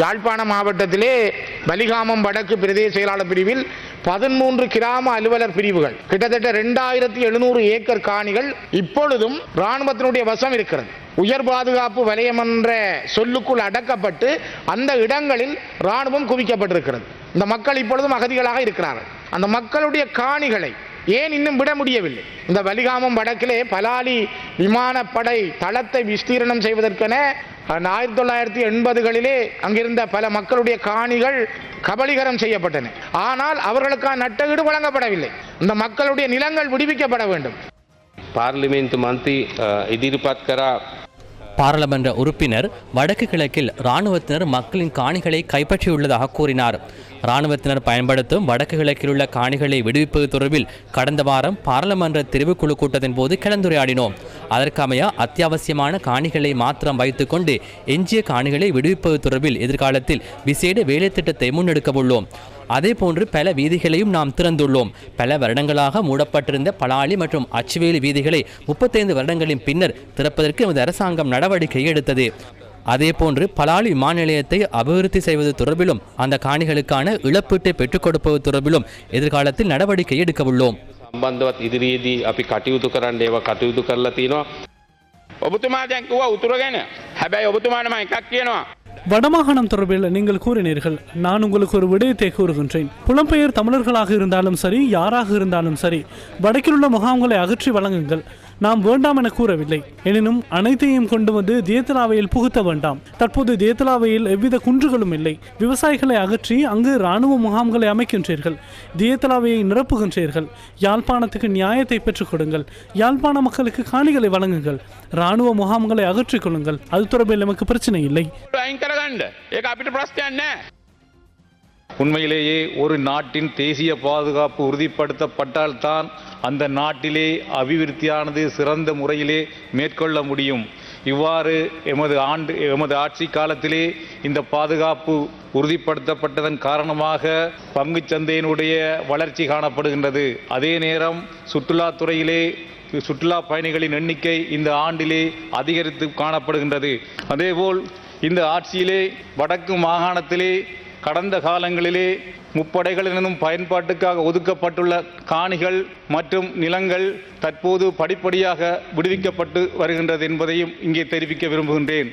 யாழ்ப்பாண மாவட்டத்திலே வலிகாமம் வடக்கு பிரதேச செயலாளர் பிரிவில் பதிமூன்று கிராம அலுவலர் பிரிவுகள். கிட்டத்தட்ட ரெண்டாயிரத்தி எழுநூறு ஏக்கர் காணிகள் இப்பொழுதும் இராணுவத்தினுடைய வசம் இருக்கிறது. உயர் பாதுகாப்பு வலயம் என்ற சொல்லுக்குள் அடக்கப்பட்டு அந்த இடங்களில் இராணுவம் குவிக்கப்பட்டிருக்கிறது. இந்த மக்கள் இப்பொழுதும் அகதிகளாக இருக்கிறார்கள். அந்த மக்களுடைய காணிகளை ஏன் இன்னும் விட முடியவில்லை? இந்த வலிகாமம் வடக்கிலே பலாலி விமானப்படை தளத்தை விஸ்தீரணம் செய்வதற்கென ஆயிரத்தி தொள்ளாயிரத்தி எண்பதுகளிலே அங்கிருந்த பல மக்களுடைய காணிகள் கபலீகரம் செய்யப்பட்டன. ஆனால் அவர்களுக்கான நட்டகீடு வழங்கப்படவில்லை. இந்த மக்களுடைய நிலங்கள் விடுவிக்கப்பட வேண்டும். பார்லிமெண்ட் மந்த்தி எதிர்பார்க்கிற பாராளுமன்ற உறுப்பினர் வடக்கு கிழக்கில் இராணுவத்தினர் மக்களின் காணிகளை கைப்பற்றியுள்ளதாக கூறினார். இராணுவத்தினர் பயன்படுத்தும் வடக்கு கிழக்கில் உள்ள காணிகளை விடுவிப்பது தொடர்பில் கடந்த வாரம் பாராளுமன்ற தெரிவுக்குழு கூட்டத்தின் போது கலந்துரையாடினோம். அதற்கமைய அத்தியாவசியமான காணிகளை மாத்திரம் வைத்துக்கொண்டு எஞ்சிய காணிகளை விடுவிப்பது தொடர்பில் எதிர்காலத்தில் விசேட வேலை திட்டத்தை முன்னெடுக்க உள்ளோம் அதேபோன்று பல வீதிகளையும் நாம் திறந்துள்ளோம். பல வருடங்களாக மூடப்பட்டிருந்த பலாலி மற்றும் அச்சுவேலி வீதிகளை முப்பத்தைந்து வருடங்களின் பின்னர் திறப்பதற்கு எமது அரசாங்கம் நடவடிக்கை எடுத்தது. அதேபோன்று பலாலி விமான நிலையத்தை அபிவிருத்தி செய்வது தொடர்பிலும் அந்த காணிகளுக்கான இழப்பீட்டை பெற்றுக் கொடுப்பது தொடர்பிலும் எதிர்காலத்தில் நடவடிக்கை எடுக்க உள்ளோம் සම්බන්ධවත් ඉදිරියේදී අපි කටයුතු කරන්න ඒවා කටයුතු කරලා තියෙනවා. ඔබතුමා දැන් කිව්වා උතුර ගැන. හැබැයි ඔබතුමාට මම එකක් කියනවා. வடமாகாணம் தொடர்பில் நீங்கள் கூறினீர்கள் நான் உங்களுக்கு ஒரு விடயத்தை கூறுகின்றேன் புலம்பெயர் தமிழர்களாக இருந்தாலும் சரி யாராக இருந்தாலும் சரி வடக்கிலுள்ள முகாம்களை அகற்றி வழங்குங்கள் நாம் வேண்டாம் என கூறவில்லை. எனினும் அனைத்தையும் கொண்டு வந்து தேத்தலாவையில் புகுத்த வேண்டாம். தற்போது தேத்தலாவையில் எவ்வித குன்றுகளும் இல்லை. விவசாயிகளை அகற்றி அங்கு இராணுவ முகாம்களை அமைக்கின்றீர்கள். தேத்தலாவையை நிரப்புகின்றீர்கள். யாழ்ப்பாணத்துக்கு நியாயத்தை பெற்றுக் கொடுங்கள். யாழ்ப்பாண மக்களுக்கு காணிகளை வழங்குங்கள். இராணுவ முகாம்களை அகற்றிக் கொள்ளுங்கள். அது தொடர்பில் நமக்கு பிரச்சனை இல்லை. உண்மையிலேயே ஒரு நாட்டின் தேசிய பாதுகாப்பு உறுதிப்படுத்தப்பட்டால்தான் அந்த நாட்டிலே அபிவிருத்தியானது சிறந்த முறையிலே மேற்கொள்ள முடியும். இவ்வாறு எமது ஆண்டு எமது ஆட்சி காலத்திலே இந்த பாதுகாப்பு உறுதிப்படுத்தப்பட்டதன் காரணமாக பங்குச்சந்தையினுடைய வளர்ச்சி காணப்படுகின்றது. அதே நேரம் சுற்றுலாத்துறையிலே சுற்றுலா பயணிகளின் எண்ணிக்கை இந்த ஆண்டிலே அதிகரித்து காணப்படுகின்றது. அதேபோல் இந்த ஆட்சியிலே வடக்கு மாகாணத்திலே கடந்த காலங்களிலே முப்படைகளினும் பயன்பாட்டுக்காக ஒதுக்கப்பட்டுள்ள காணிகள் மற்றும் நிலங்கள் தற்போது படிப்படியாக விடுவிக்கப்பட்டு வருகின்றது என்பதையும் இங்கே தெரிவிக்க விரும்புகின்றேன்.